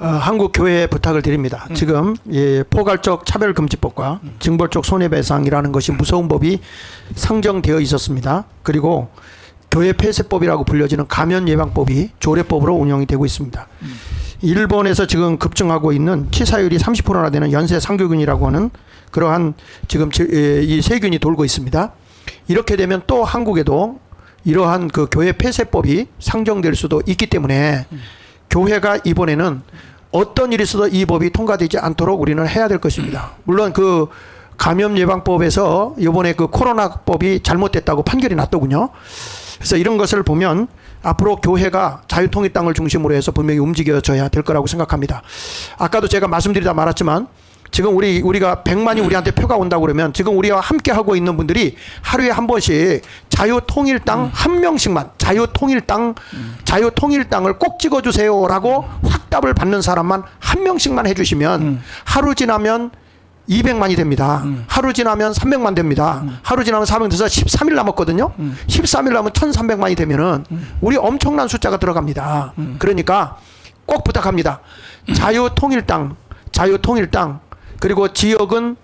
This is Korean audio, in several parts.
어, 한국 교회에 부탁을 드립니다. 지금 이 포괄적 차별금지법과 징벌적 손해배상이라는 것이 무서운 법이 상정되어 있었습니다. 그리고 교회 폐쇄법이라고 불려지는 감염 예방법이 조례법으로 운영이 되고 있습니다. 일본에서 지금 급증하고 있는 치사율이 30%나 되는 연쇄 상교균이라고 하는 그러한 지금 지- 에, 이 세균이 돌고 있습니다. 이렇게 되면 또 한국에도 이러한 그 교회 폐쇄법이 상정될 수도 있기 때문에 교회가 이번에는 어떤 일이 있어도 이 법이 통과되지 않도록 우리는 해야 될 것입니다. 물론 그 감염 예방법에서 이번에 그 코로나법이 잘못됐다고 판결이 났더군요. 그래서 이런 것을 보면 앞으로 교회가 자유통일당을 중심으로 해서 분명히 움직여져야 될 거라고 생각합니다. 아까도 제가 말씀드리다 말았지만 지금 우리 우리가 100만이 우리한테 표가 온다고 그러면 지금 우리와 함께 하고 있는 분들이 하루에 한 번씩 자유통일당 한 명씩만 자유통일당 자유통일당을 꼭 찍어 주세요라고 확답을 받는 사람만 한 명씩만 해 주시면 하루 지나면 200만이 됩니다. 하루 지나면 300만 됩니다. 하루 지나면 400 돼서 13일 남았거든요. 13일 남으면 1300만이 되면은 우리 엄청난 숫자가 들어갑니다. 그러니까 꼭 부탁합니다. 자유통일당, 자유통일당, 그리고 지역은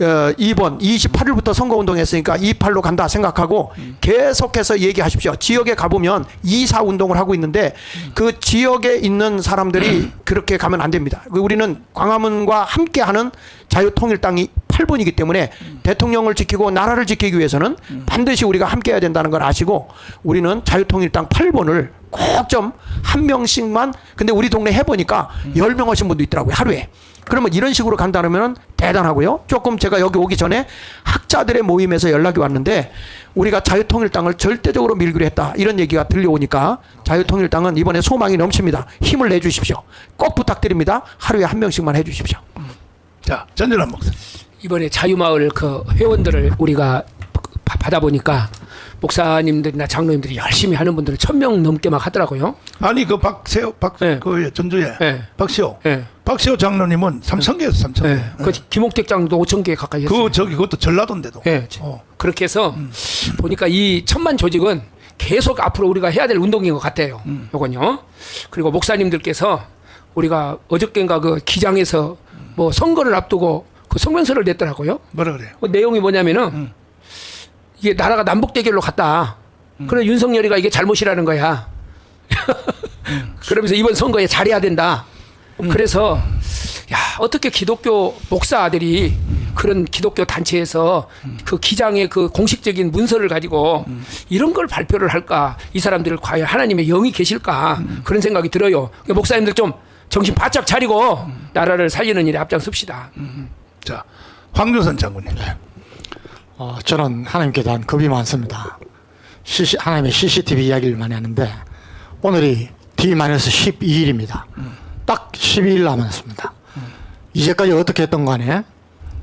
어, 2번 28일부터 선거운동 했으니까 28로 간다 생각하고 계속해서 얘기하십시오. 지역에 가보면 2사 운동을 하고 있는데 그 지역에 있는 사람들이 그렇게 가면 안 됩니다. 그 우리는 광화문과 함께하는 자유통일당이 8번이기 때문에 대통령을 지키고 나라를 지키기 위해서는 반드시 우리가 함께 해야 된다는 걸 아시고 우리는 자유통일당 8번을 꼭 좀 한 명씩만 근데 우리 동네 해보니까 10명 오신 분도 있더라고요 하루에 그러면 이런 식으로 간다면 대단하고요. 조금 제가 여기 오기 전에 학자들의 모임에서 연락이 왔는데 우리가 자유통일당을 절대적으로 밀기로 했다. 이런 얘기가 들려오니까 자유통일당은 이번에 소망이 넘칩니다. 힘을 내주십시오. 꼭 부탁드립니다. 하루에 한 명씩만 해주십시오. 자, 전진환 목사. 이번에 자유마을 그 회원들을 우리가 바- 받아보니까 목사님들이나 장로님들이 열심히 하는 분들은 천명 넘게 막 하더라고요. 아니 그 박세호 박 네. 그 전주에 네. 박시호 예. 박시호 장로님은 삼천 개에서 삼천 개. 예. 그 김옥택 장도 5천 개 가까이 했어요. 그 저기 그것도 전라도인데도. 예. 어. 그렇게 해서 보니까 이 천만 조직은 계속 앞으로 우리가 해야 될 운동인 것 같아요. 요건요. 그리고 목사님들께서 우리가 어저께인가 그 기장에서 뭐 선거를 앞두고 그 성명서를 냈더라고요. 뭐라 그래요? 그 내용이 뭐냐면은 이게 나라가 남북 대결로 갔다. 그래 윤석열이가 이게 잘못이라는 거야. 그러면서 이번 선거에 잘해야 된다. 그래서 야 어떻게 기독교 목사들이 그런 기독교 단체에서 그 기장의 그 공식적인 문서를 가지고 이런 걸 발표를 할까? 이 사람들 과연 하나님의 영이 계실까? 그런 생각이 들어요. 목사님들 좀 정신 바짝 차리고 나라를 살리는 일에 앞장섭시다. 자, 황교선 장군님. 어, 저는 하나님께 대한 겁이 많습니다. CC, 하나님의 CCTV 이야기를 많이 하는데 오늘이 D-12일입니다. 딱 12일 남았습니다. 이제까지 어떻게 했던 간에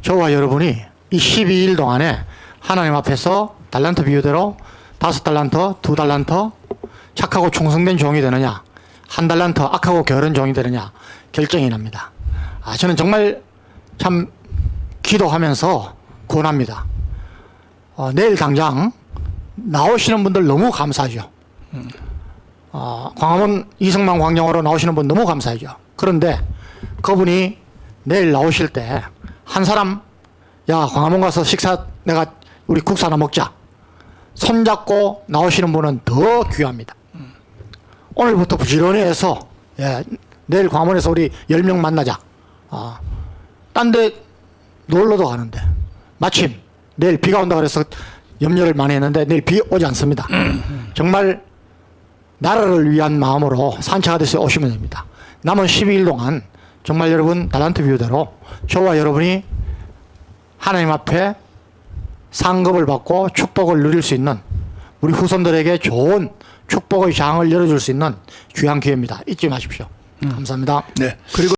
저와 여러분이 이 12일 동안에 하나님 앞에서 달란트 비유대로 다섯 달란트, 두 달란트 착하고 충성된 종이 되느냐 한 달란트 악하고 게으른 종이 되느냐 결정이 납니다. 아, 저는 정말 참 기도하면서 권합니다. 어, 내일 당장 나오시는 분들 너무 감사하죠. 어, 광화문 이승만 광장으로 나오시는 분 너무 감사하죠. 그런데 그분이 내일 나오실 때 한 사람 야 광화문 가서 식사 내가 우리 국수 하나 먹자. 손잡고 나오시는 분은 더 귀합니다. 오늘부터 부지런히 해서 예, 내일 광화문에서 우리 10명 만나자. 아, 딴데 놀러도 가는데 마침 내일 비가 온다 그래서 염려를 많이 했는데 내일 비 오지 않습니다. 정말 나라를 위한 마음으로 산책하듯이 오시면 됩니다. 남은 12일 동안 정말 여러분 달란트 비유대로 저와 여러분이 하나님 앞에 상급을 받고 축복을 누릴 수 있는 우리 후손들에게 좋은 축복의 장을 열어줄 수 있는 귀한 기회입니다. 잊지 마십시오. 감사합니다. 네. 그리고